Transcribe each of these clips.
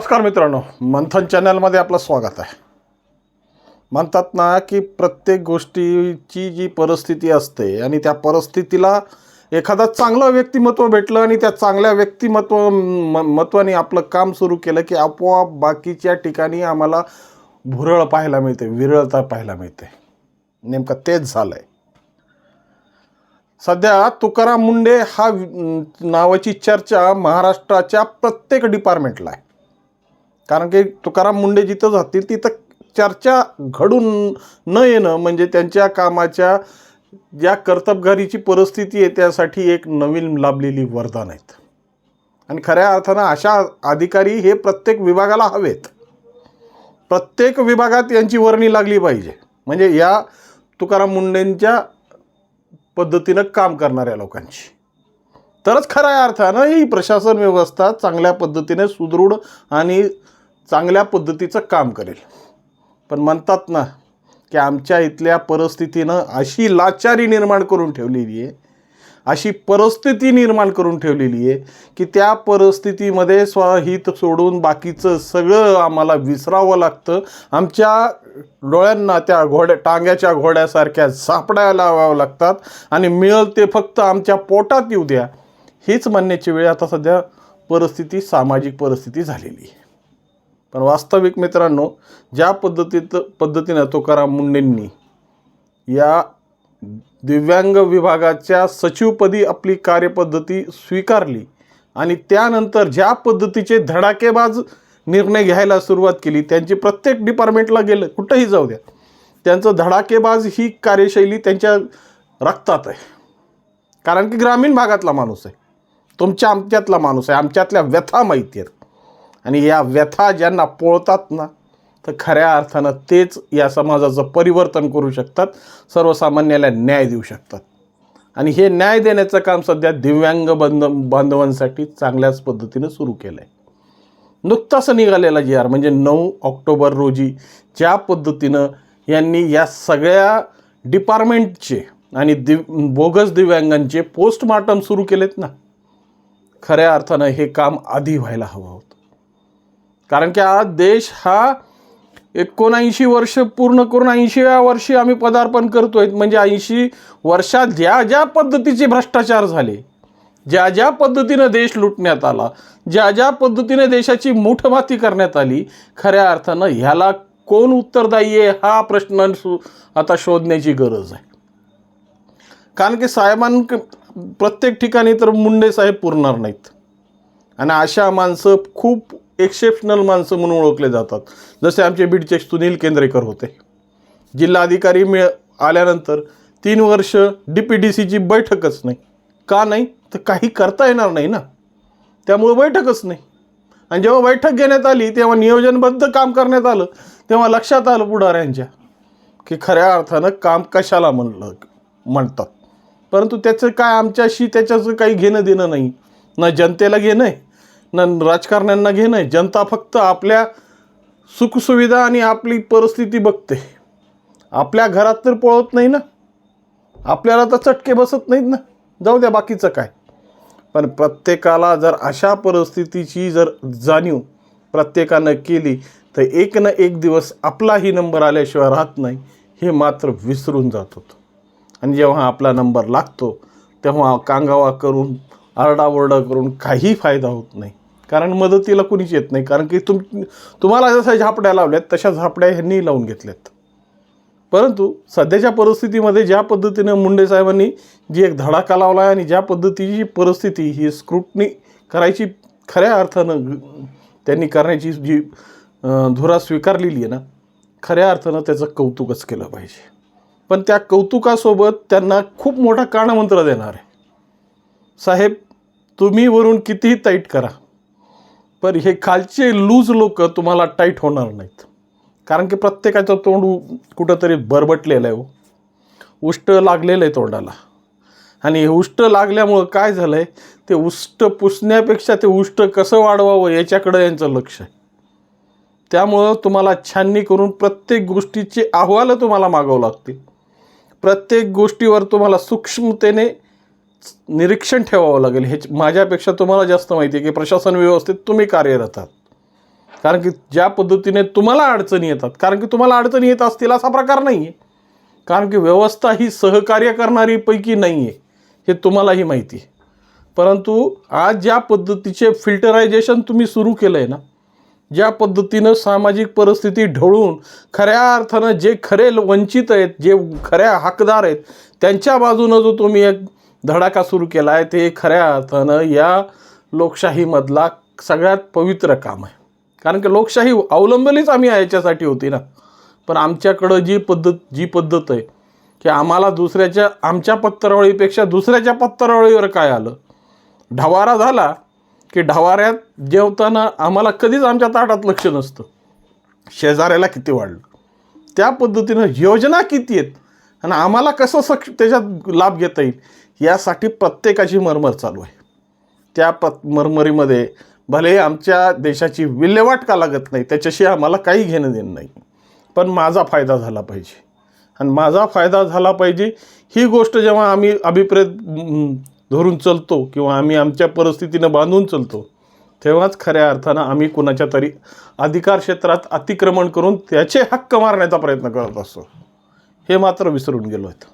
नमस्कार मित्रांनो मंथन चॅनलमध्ये आपलं स्वागत आहे. म्हणतात ना की प्रत्येक गोष्टीची जी परिस्थिती असते आणि त्या परिस्थितीला एखादा चांगलं व्यक्तिमत्व भेटलं आणि त्या चांगल्या व्यक्तिमत्व म आपलं काम सुरू केलं की आपोआप बाकीच्या ठिकाणी आम्हाला भुरळ पाहायला मिळते विरळता पाहायला मिळते. नेमकं तेच झालं आहे सध्या तुकाराम मुंडे हा नावाची चर्चा महाराष्ट्राच्या प्रत्येक डिपार्टमेंटला आहे. कारण की तुकाराम मुंडे जिथं जातील तिथं चर्चा घडून न येणं म्हणजे त्यांच्या कामाच्या ज्या कर्तबगारीची परिस्थिती आहे त्यासाठी एक नवीन लाभलेली वरदान आहेत. आणि खऱ्या अर्थानं अशा अधिकारी हे प्रत्येक विभागाला हवेत. प्रत्येक विभागात यांची वर्णी लागली पाहिजे. म्हणजे या तुकाराम मुंडेंच्या पद्धतीनं काम करणाऱ्या लोकांची. तरच खऱ्या अर्थानं ही प्रशासन व्यवस्था चांगल्या पद्धतीने सुदृढ आणि चांगल्या पद्धतीचं काम करेल. पण म्हणतात ना की आमच्या इथल्या परिस्थितीनं अशी लाचारी निर्माण करून ठेवलेली आहे अशी परिस्थिती निर्माण करून ठेवलेली आहे की त्या परिस्थितीमध्ये स्वहित सोडून बाकीचं सगळं आम्हाला विसरावं लागतं. आमच्या डोळ्यांना त्या घोड्या टांग्याच्या घोड्यासारख्या झापड्या लावाव्या लागतात आणि मिळेल ते फक्त आमच्या पोटात येऊ द्या. हीच म्हणण्याची वेळ आता सध्या परिस्थिती सामाजिक परिस्थिती झालेली आहे. पण वास्तविक मित्रांनो ज्या पद्धतीत पद्धतीनं तुकाराम मुंडेंनी या दिव्यांग विभागाच्या सचिवपदी आपली कार्यपद्धती स्वीकारली आणि त्यानंतर ज्या पद्धतीचे धडाकेबाज निर्णय घ्यायला सुरुवात केली त्यांची प्रत्येक डिपार्टमेंटला गेलं कुठंही जाऊ द्या त्यांचं धडाकेबाज ही कार्यशैली त्यांच्या रक्तात आहे. कारण की ग्रामीण भागातला माणूस आहे तुमच्या आमच्यातला माणूस आहे आमच्यातल्या व्यथा माहिती आहेत. आणि या व्यथा ज्यांना पोळतात ना तर खऱ्या अर्थानं तेच या समाजाचं परिवर्तन करू शकतात सर्वसामान्याला न्याय देऊ शकतात. आणि हे न्याय देण्याचं काम सध्या दिव्यांग बंध बांधवांसाठी चांगल्याच पद्धतीनं सुरू केलं आहे नुकताच निघालेला जी आर म्हणजे नऊ ऑक्टोबर रोजी ज्या पद्धतीनं यांनी या सगळ्या डिपार्टमेंटचे आणि दिव बोगस दिव्यांगांचे पोस्टमार्टम सुरू केलेत ना खऱ्या अर्थानं हे काम आधी व्हायला हवं होतं. कारण की आज देश हा एकोणऐंशी वर्ष पूर्ण करून ऐंशीव्या वर्षी आम्ही पदार्पण करतोय. म्हणजे ऐंशी वर्षात ज्या ज्या पद्धतीचे भ्रष्टाचार झाले ज्या ज्या पद्धतीनं देश लुटण्यात आला ज्या ज्या पद्धतीने देशाची मुठमाती करण्यात आली खऱ्या अर्थानं ह्याला कोण उत्तरदायी आहे हा प्रश्न आता शोधण्याची गरज आहे. कारण की साहेबां प्रत्येक ठिकाणी तर मुंडे साहेब पुरणार नाहीत. आणि अशा माणसं खूप एक्सेप्शनल माणसं म्हणून ओळखले जातात. जसे आमचे बीडचे सुनील केंद्रेकर होते. जिल्हाधिकारी मिळ आल्यानंतर तीन वर्ष डी पी डी सीची बैठकच नाही. का नाही? तर काही करता येणार नाही ना. त्यामुळं बैठकच नाही. आणि जेव्हा बैठक घेण्यात आली तेव्हा नियोजनबद्ध काम करण्यात आलं. तेव्हा लक्षात आलं पुढाऱ्यांच्या की खऱ्या अर्थानं काम कशाला म्हणलं म्हणतात. परंतु त्याचं काय आमच्याशी त्याच्याचं काही घेणं देणं नाही. ना जनतेला घेणं आहे ना राजकारण्यांना घेणं आहे. जनता फक्त आपल्या सुखसुविधा आणि आपली परिस्थिती बघते. आपल्या घरात तर पळत नाही ना. आपल्याला तर चटके बसत नाहीत ना. जाऊ द्या बाकीचं काय. पण प्रत्येकाला जर अशा परिस्थितीची जर जाणीव प्रत्येकानं केली तर एक ना एक दिवस आपलाही नंबर आल्याशिवाय राहत नाही. हे मात्र विसरून जात होतं. आणि जेव्हा आपला नंबर लागतो तेव्हा कांगावा करून आरडाओरडा करून काही फायदा होत नाही. कारण मदतीला कुणीच येत नाही. कारण की तुम तुम्हाला जशा झापड्या लावल्यात तशा झापड्या ह्यांनी लावून घेतल्यात. परंतु सध्याच्या परिस्थितीमध्ये ज्या पद्धतीनं मुंडे साहेबांनी जी एक धडाका लावला आहे आणि ज्या पद्धतीची परिस्थिती ही स्क्रुटनी करायची खऱ्या अर्थानं त्यांनी करण्याची जी धुरा स्वीकारलेली आहे ना खऱ्या अर्थानं त्याचं कौतुकच केलं पाहिजे. पण त्या कौतुकासोबत त्यांना खूप मोठा कानमंत्र देणार आहे. साहेब तुम्ही वरून कितीही ताईट करा. पर हे खालचे लूज लोक तुम्हाला टाईट होणार नाहीत. कारण की प्रत्येकाचं तोंड कुठंतरी बरबटलेलं आहे हो. उष्ट लागलेलं आहे तोंडाला. आणि हे उष्ट लागल्यामुळं काय झालं आहे ते उष्ट पुसण्यापेक्षा ते उष्ट कसं वाढवावं याच्याकडं यांचं लक्ष आहे. त्यामुळं तुम्हाला छाननी करून प्रत्येक गोष्टीचे अहवालं तुम्हाला मागावं लागतील. प्रत्येक गोष्टीवर तुम्हाला सूक्ष्मतेने निरीक्षण ठेवावं लागेल. हे माझ्यापेक्षा तुम्हाला जास्त माहिती आहे की प्रशासन व्यवस्थेत तुम्ही कार्यरत आहात. कारण की ज्या पद्धतीने तुम्हाला अडचणी येतात कारण की तुम्हाला अडचणी येत असतील असा प्रकार नाही आहे कारण की व्यवस्था ही सहकार्य करणारीपैकी नाही आहे हे तुम्हालाही माहिती आहे. परंतु आज ज्या पद्धतीचे फिल्टरायझेशन तुम्ही सुरू केलं आहे ना ज्या पद्धतीनं सामाजिक परिस्थिती ढवळून खऱ्या अर्थानं जे खरे वंचित आहेत जे खऱ्या हकदार आहेत त्यांच्या बाजूनं जो तुम्ही एक धडाका सुरू केला आहे ते खऱ्या अर्थानं या लोकशाहीमधला सगळ्यात पवित्र काम आहे. कारण की लोकशाही अवलंबलीच आम्ही याच्यासाठी होती ना. पण आमच्याकडं जी पद्धत जी पद्धत आहे की आम्हाला दुसऱ्याच्या आमच्या पत्रावळीपेक्षा दुसऱ्याच्या पत्रावळीवर काय आलं? ढवारा झाला की ढवाऱ्यात जेवताना आम्हाला कधीच आमच्या ताटात लक्ष नसतं. शेजाऱ्याला किती वाढलं? त्या पद्धतीनं योजना किती आहेत? आणि आम्हाला कसं सक्ष त्याच्यात लाभ घेता येईल? यासाठी प्रत्येकाची मरमर चालू आहे. त्या प मरमरीमध्ये भले आमच्या देशाची विल्हेवाट का लागत नाही त्याच्याशी आम्हाला काही घेणं देणं नाही. पण माझा फायदा झाला पाहिजे. आणि माझा फायदा झाला पाहिजे ही गोष्ट जेव्हा आम्ही अभिप्रेत धरून चलतो किंवा आम्ही आमच्या परिस्थितीनं बांधून चलतो तेव्हाच खऱ्या अर्थानं आम्ही कुणाच्या तरी अधिकार क्षेत्रात अतिक्रमण करून त्याचे हक्क मारण्याचा प्रयत्न करत असतो. हे मात्र विसरून गेलो आहेत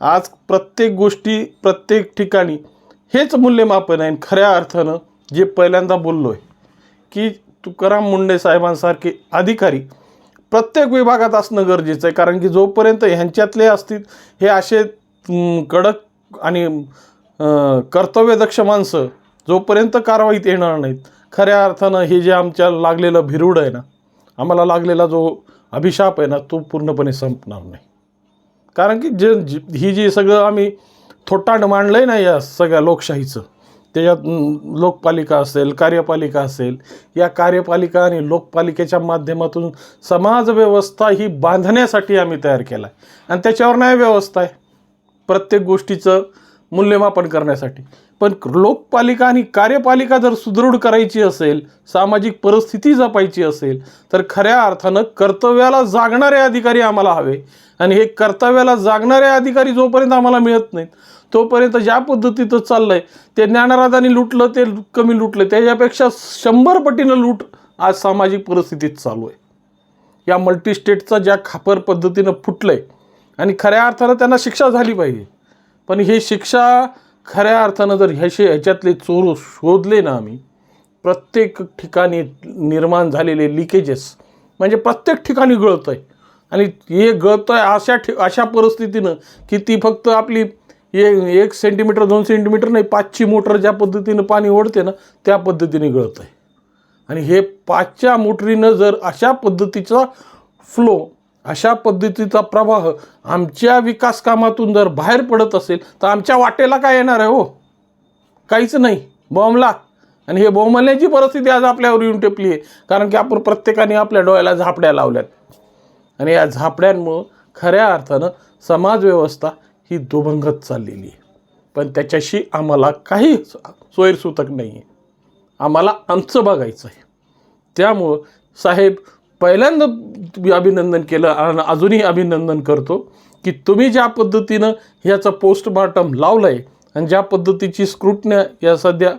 आज प्रत्येक गोष्टी प्रत्येक ठिकाणी हेच मूल्यमापन आहे. आणि खऱ्या अर्थानं जे पहिल्यांदा बोललो आहे की तुकाराम मुंडे साहेबांसारखे अधिकारी प्रत्येक विभागात असणं गरजेचं आहे. कारण की जोपर्यंत ह्यांच्यातले असतील हे असे कडक आणि कर्तव्यदक्ष माणसं जोपर्यंत कारवाईत येणार नाहीत खऱ्या अर्थानं हे जे आमच्या लागलेलं भिरूड आहे ना आम्हाला लागलेला जो अभिशाप आहे ना तो पूर्णपणे संपणार नाही. कारण की जे जी- ही जी सगळं आम्ही थोटांड मांडलं आहे ना या सगळ्या लोकशाहीचं त्याच्यात लोकपालिका असेल कार्यपालिका असेल या कार्यपालिका आणि लोकपालिकेच्या माध्यमातून समाजव्यवस्था ही बांधण्यासाठी आम्ही तयार केला आहे आणि त्याच्यावर नाही व्यवस्था आहे. प्रत्येक गोष्टीचं मूल्यमापन करण्यासाठी. पण लोकपालिका आणि कार्यपालिका जर सुदृढ करायची असेल सामाजिक परिस्थिती जपायची असेल तर खऱ्या अर्थानं कर्तव्याला जागणारे अधिकारी आम्हाला हवे. आणि हे कर्तव्याला जागणारे अधिकारी जोपर्यंत आम्हाला मिळत नाहीत तोपर्यंत ज्या पद्धतीचं चाललं आहे ते ज्ञानराजांनी लुटलं ते कमी लुटलं त्याच्यापेक्षा शंभर पटीनं लूट आज सामाजिक परिस्थितीत चालू आहे. या मल्टीस्टेटचा ज्या खापर पद्धतीनं फुटलं आहे आणि खऱ्या अर्थानं त्यांना शिक्षा झाली पाहिजे. पण ही शिक्षा खऱ्या अर्थानं जर ह्याशी ह्याच्यातले चोर शोधले ना आम्ही प्रत्येक ठिकाणी निर्माण झालेले लिकेजेस म्हणजे प्रत्येक ठिकाणी गळतं आहे आणि हे गळतं आहे अशा ठि अशा परिस्थितीनं की ती फक्त आपली ए एक सेंटीमीटर दोन सेंटीमीटर नाही पाचची मोटर ज्या पद्धतीनं पाणी ओढते ना त्या पद्धतीने गळतं आहे आणि हे पाचच्या मोटरीनं जर अशा पद्धतीचा फ्लो अशा पद्धतीचा प्रवाह आमच्या विकास कामातून जर बाहेर पडत असेल तर आमच्या वाटेला काय येणार आहे हो? काहीच नाही. बॉम्बला. आणि हे बॉम्बल्याची परिस्थिती आज आपल्यावर येऊन टेपली आहे कारण की आपण प्रत्येकाने आपल्या डोळ्याला झापड्या लावल्यात. आणि या झापड्यांमुळं खऱ्या अर्थानं समाजव्यवस्था ही दुभंगत चाललेली आहे पण त्याच्याशी आम्हाला काही सोयरसूतक नाही आहे आम्हाला आमचं बघायचं आहे त्यामुळं साहेब पहिल्यांदा तुम्ही अभिनंदन केलं आणि अजूनही अभिनंदन करतो की तुम्ही ज्या पद्धतीनं ह्याचं पोस्टमार्टम लावलं आहे आणि ज्या पद्धतीची स्क्रुटण्या या सध्या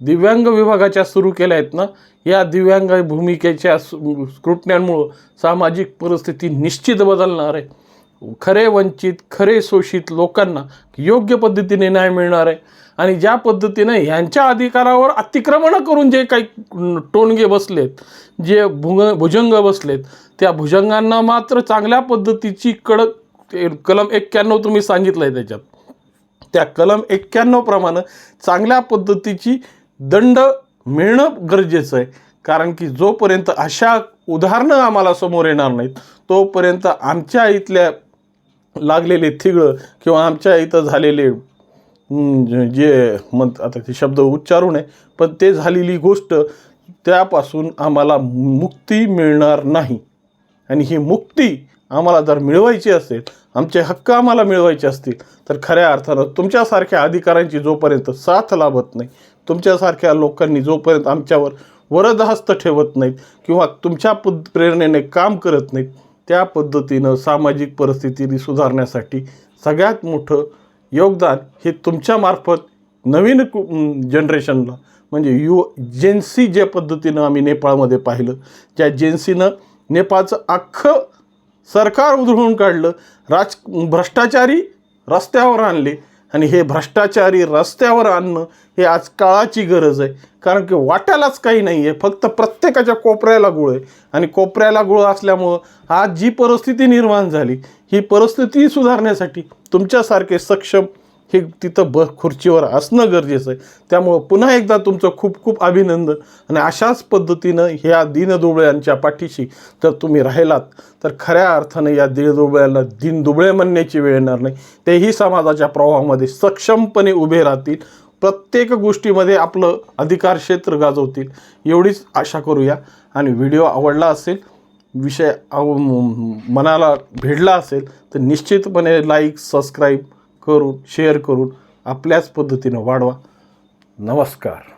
दिव्यांग विभागाच्या सुरू केल्या आहेत ना या दिव्यांग भूमिकेच्या स्क्रुटण्यांमुळं सामाजिक परिस्थिती निश्चित बदलणार आहे. खरे वंचित खरे शोषित लोकांना योग्य पद्धतीने न्याय मिळणार आहे. आणि ज्या पद्धतीनं ह्यांच्या अधिकारावर अतिक्रमणं करून जे काही टोणगे बसलेत जे भुंग भुजंग बसलेत त्या भुजंगांना मात्र चांगल्या पद्धतीची कडक कलम एक्क्याण्णव तुम्ही सांगितलं आहे त्याच्यात. त्या कलम एक्क्याण्णवप्रमाणे चांगल्या पद्धतीची दंड मिळणं गरजेचं आहे. कारण की जोपर्यंत अशा उदाहरणं आम्हाला समोर येणार नाहीत तोपर्यंत आमच्या इथल्या लागलेले थिगळं किंवा आमच्या इथं झालेले जे- जे आता ते शब्द उच्चारू नये पण ते झालेली गोष्ट त्यापासून आम्हाला मुक्ती मिळणार नाही. आणि ही मुक्ती आम्हाला जर मिळवायची असेल आमचे हक्क आम्हाला मिळवायचे असतील तर खऱ्या अर्थानं तुमच्यासारख्या अधिकाऱ्यांची जोपर्यंत साथ लाभत नाही तुमच्यासारख्या लोकांनी जोपर्यंत आमच्यावर वरदहस्त ठेवत नाहीत किंवा तुमच्या पद प्रेरणेने काम करत नाहीत त्या पद्धतीनं सामाजिक परिस्थिती सुधारण्यासाठी सगळ्यात मोठं योगदान हे तुमच्यामार्फत नवीन कु- जनरेशनला म्हणजे यु जेन्सी ज्या पद्धतीनं आम्ही नेपाळमध्ये पाहिलं ज्या जेन्सीनं नेपाळचं अख्खं सरकार उधळून काढलं राज भ्रष्टाचारी रस्त्यावर आणले आणि हे भ्रष्टाचारी रस्त्यावर आणणं हे आज काळाची गरज आहे. कारण की वाट्यालाच काही नाही आहे फक्त प्रत्येकाच्या कोपऱ्याला गुळ आहे. आणि कोपऱ्याला गुळ असल्यामुळं आज जी परिस्थिती निर्माण झाली ही परिस्थिती सुधारण्यासाठी तुमच्यासारखे सक्षम हे तिथं ब खुर्चीवर असणं गरजेचं आहे. त्यामुळं पुन्हा एकदा तुमचं खूप खूप अभिनंदन आणि अशाच पद्धतीनं ह्या दीनदुबळ्यांच्या पाठीशी जर तुम्ही राहिलात तर खऱ्या अर्थानं या दीनदुबळ्याला दीनदुबळे म्हणण्याची वेळ येणार नाही. तेही समाजाच्या प्रवाहामध्ये सक्षमपणे उभे राहतील. प्रत्येक गोष्टीमध्ये आपलं अधिकार क्षेत्र गाजवतील. एवढीच आशा करूया. आणि व्हिडिओ आवडला असेल विषय मनाला भिडला असेल तर निश्चितपणे लाईक सबस्क्राईब करून शेअर करून आपल्याच पद्धतीनं वाढवा. नमस्कार.